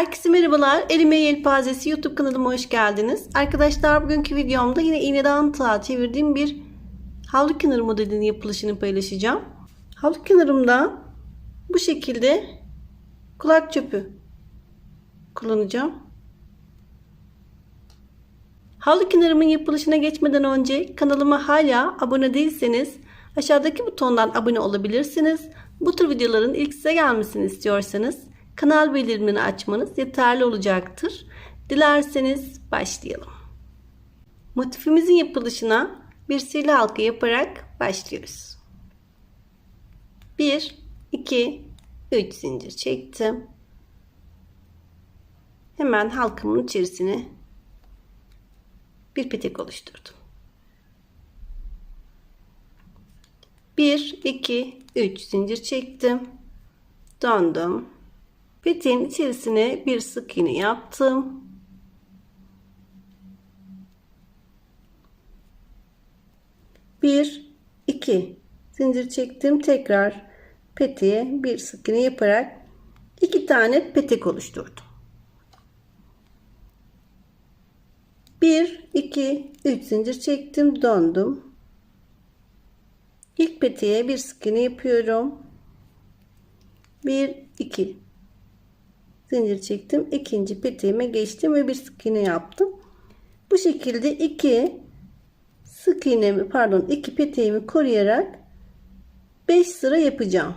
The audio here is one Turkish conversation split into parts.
Herkese merhabalar. Elime Yelpazesi YouTube kanalıma hoş geldiniz. Arkadaşlar bugünkü videomda yine iğneden tığa çevirdiğim bir havlu kenarı modelinin yapılışını paylaşacağım. Havlu kenarımda bu şekilde kulak çöpü kullanacağım. Havlu kenarımın yapılışına geçmeden önce kanalıma hala abone değilseniz aşağıdaki butondan abone olabilirsiniz. Bu tür videoların ilk size gelmesini istiyorsanız kanal bildirimini açmanız yeterli olacaktır. Dilerseniz başlayalım. Motifimizin yapılışına bir sihirli halka yaparak başlıyoruz. 1 2 3 zincir çektim. Hemen halkamın içerisine bir petek oluşturdum. 1 2 3 zincir çektim. Döndüm. Peteğin içerisine bir sık iğne yaptım. Bir, iki zincir çektim. Tekrar peteğe bir sık iğne yaparak iki tane petek oluşturdum. 1 2 3 zincir çektim döndüm ilk peteğe bir sık iğne yapıyorum 1 2 zincir çektim. İkinci peteğime geçtim ve bir sık iğne yaptım. Bu şekilde iki sık iğnemi pardon iki peteğimi koruyarak 5 sıra yapacağım.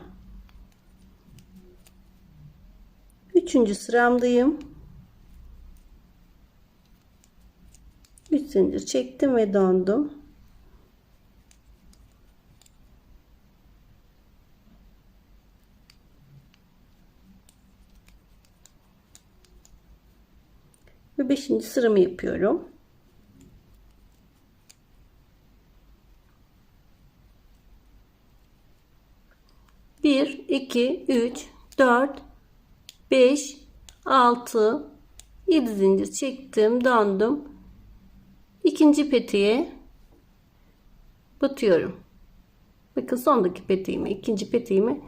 Üçüncü sıramdayım. 3 zincir çektim ve döndüm. Ve 5. sıramı yapıyorum. Bir, iki, üç, dört, beş, altı, yedi zincir çektim, döndüm ikinci peteğe batıyorum. Bakın sondaki peteğime, ikinci peteğime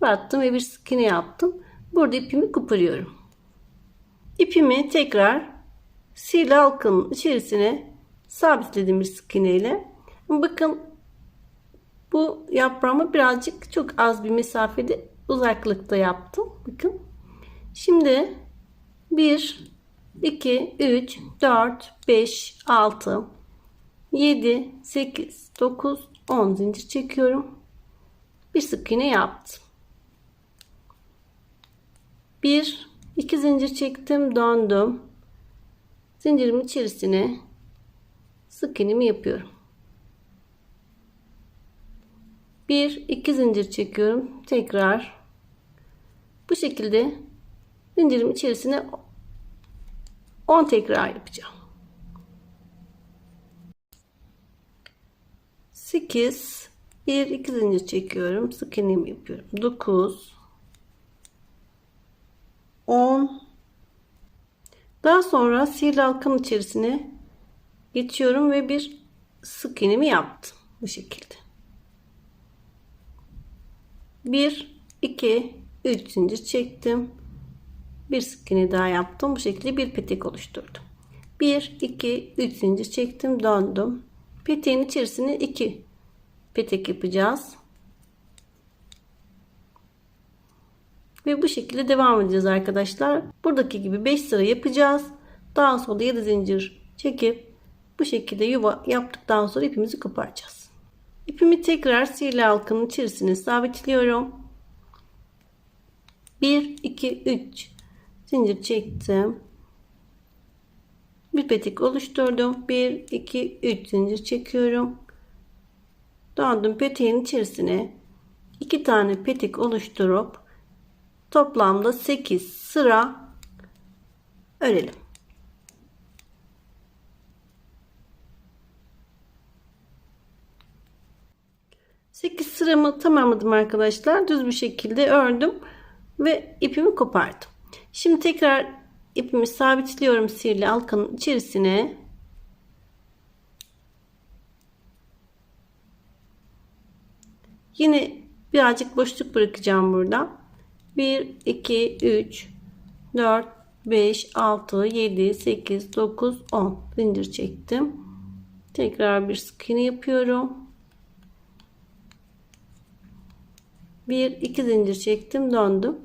battım ve bir sık iğne yaptım. Burada ipimi koparıyorum. İpimi tekrar sihirli halkanın içerisine sabitledim bir sık iğneyle. Bakın bu yaprağımı birazcık çok az bir mesafede uzaklıkta yaptım. Bakın. Şimdi bir 2, 3, 4, 5, 6, 7, 8, 9, 10 zincir çekiyorum. Bir sık iğne yaptım. 1, 2 zincir çektim, döndüm. Zincirimin içerisine sık iğnemi yapıyorum. 1, 2 zincir çekiyorum. Tekrar bu şekilde zincirimin içerisine 10 tekrar yapacağım. 8 1 2 zincir çekiyorum. Sık iğnemi yapıyorum. 9 10 Daha sonra sihirli halkanın içerisine geçiyorum ve bir sık iğnemi yaptım bu şekilde. 1 2 3 zincir çektim. Bir sık iğne daha yaptım. Bu şekilde bir petek oluşturdum. 1 2 3 zincir çektim. Döndüm. Peteğin içerisine 2 petek yapacağız ve bu şekilde devam edeceğiz arkadaşlar buradaki gibi 5 sıra yapacağız daha sonra 7 zincir çekip bu şekilde yuva yaptıktan sonra ipimizi koparacağız ipimi tekrar sihirli halkanın içerisine sabitliyorum 1 2 3 zincir çektim. Bir petek oluşturdum. 1 2 3 zincir çekiyorum. Döndüm peteğin içerisine iki tane petek oluşturup toplamda 8 sıra örelim. Sekiz sıramı tamamladım arkadaşlar. Düz bir şekilde ördüm ve ipimi kopardım. Şimdi tekrar ipimi sabitliyorum sihirli halkanın içerisine. Yine birazcık boşluk bırakacağım burada. 1, 2, 3, 4, 5, 6, 7, 8, 9, 10 zincir çektim. Tekrar bir sık iğne yapıyorum. 1, 2 zincir çektim döndüm.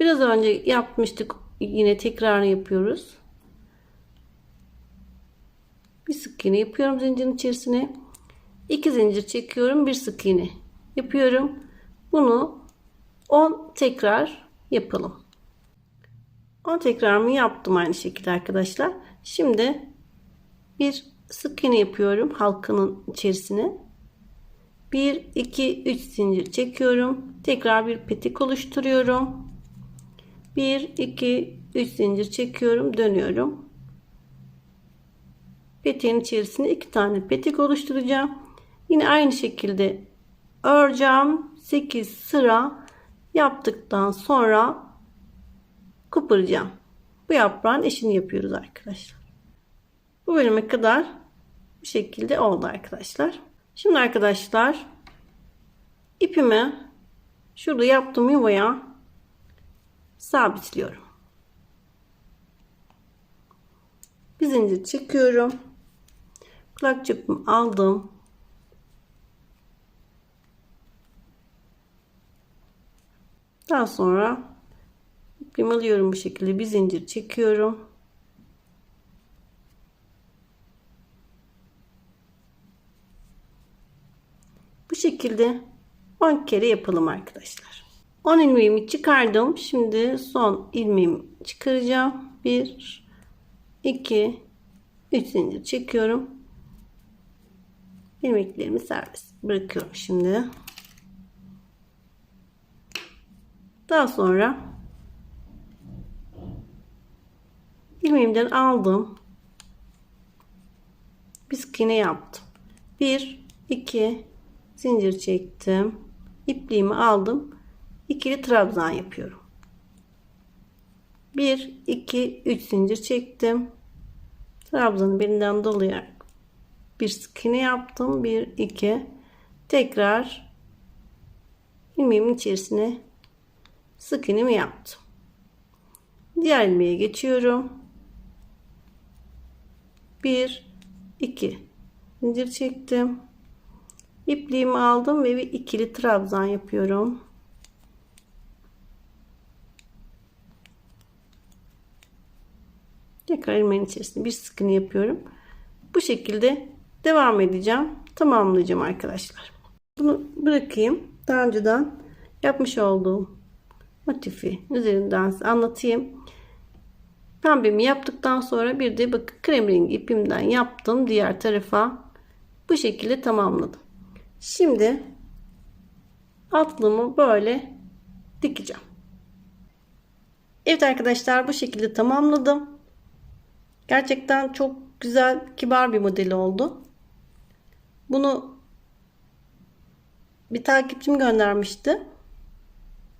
Biraz önce yapmıştık yine tekrar yapıyoruz. Bir sık iğne yapıyorum zincirin içerisine. 2 zincir çekiyorum bir sık iğne yapıyorum. Bunu 10 tekrar yapalım. 10 tekrarımı yaptım aynı şekilde arkadaşlar. Şimdi bir sık iğne yapıyorum halkanın içerisine. 1 2 3 zincir çekiyorum. Tekrar bir petik oluşturuyorum. 1 2 3 zincir çekiyorum, dönüyorum. Petiğin içerisine iki tane petik oluşturacağım. Yine aynı şekilde öreceğim. 8 sıra yaptıktan sonra koparacağım. Bu yaprağın eşini yapıyoruz arkadaşlar. Bu bölüme kadar bu şekilde oldu arkadaşlar. Şimdi arkadaşlar ipimi şurada yaptığım yuvaya sabitliyorum. Bir zincir çekiyorum. Kulak çöpümü aldım. Daha sonra ipimi bu şekilde bir zincir çekiyorum. Bu şekilde 10 kere yapalım arkadaşlar. 10 ilmeğimi çıkardım. Şimdi son ilmeğimi çıkaracağım. 1 2 3 zincir çekiyorum. ilmeklerimi serbest bırakıyorum şimdi. Daha sonra ilmeğimden aldım. Bir sık iğne yaptım. 1 2 zincir çektim. İpliğimi aldım. İkili trabzan yapıyorum. 1 2 3 zincir çektim. Trabzanı birinden dolayarak bir sık yaptım. 1 2 tekrar ilmeğimin içerisine sık iğnemi yaptım. Diğer ilmeğe geçiyorum. 1 2 zincir çektim. İpliğimi aldım ve bir ikili trabzan yapıyorum. Tekrar ilmeğin içerisinde bir sık iğne yapıyorum. Bu şekilde devam edeceğim. Tamamlayacağım arkadaşlar. Bunu bırakayım. Daha önceden yapmış olduğum motifi üzerinden anlatayım. Pembemi yaptıktan sonra bir de bakın krem rengi ipimden yaptım diğer tarafa. Bu şekilde tamamladım. Şimdi atlımı böyle dikeceğim. Evet arkadaşlar bu şekilde tamamladım. Gerçekten çok güzel kibar bir model oldu. Bunu bir takipçim göndermişti.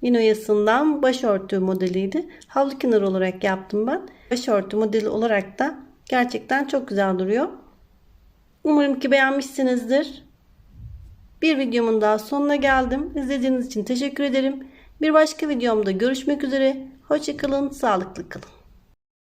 Yine oyasından başörtü modeliydi. Havlu kenarı olarak yaptım ben. Başörtü modeli olarak da gerçekten çok güzel duruyor. Umarım ki beğenmişsinizdir. Bir videomun daha sonuna geldim. İzlediğiniz için teşekkür ederim. Bir başka videomda görüşmek üzere. Hoşçakalın, sağlıklı kalın.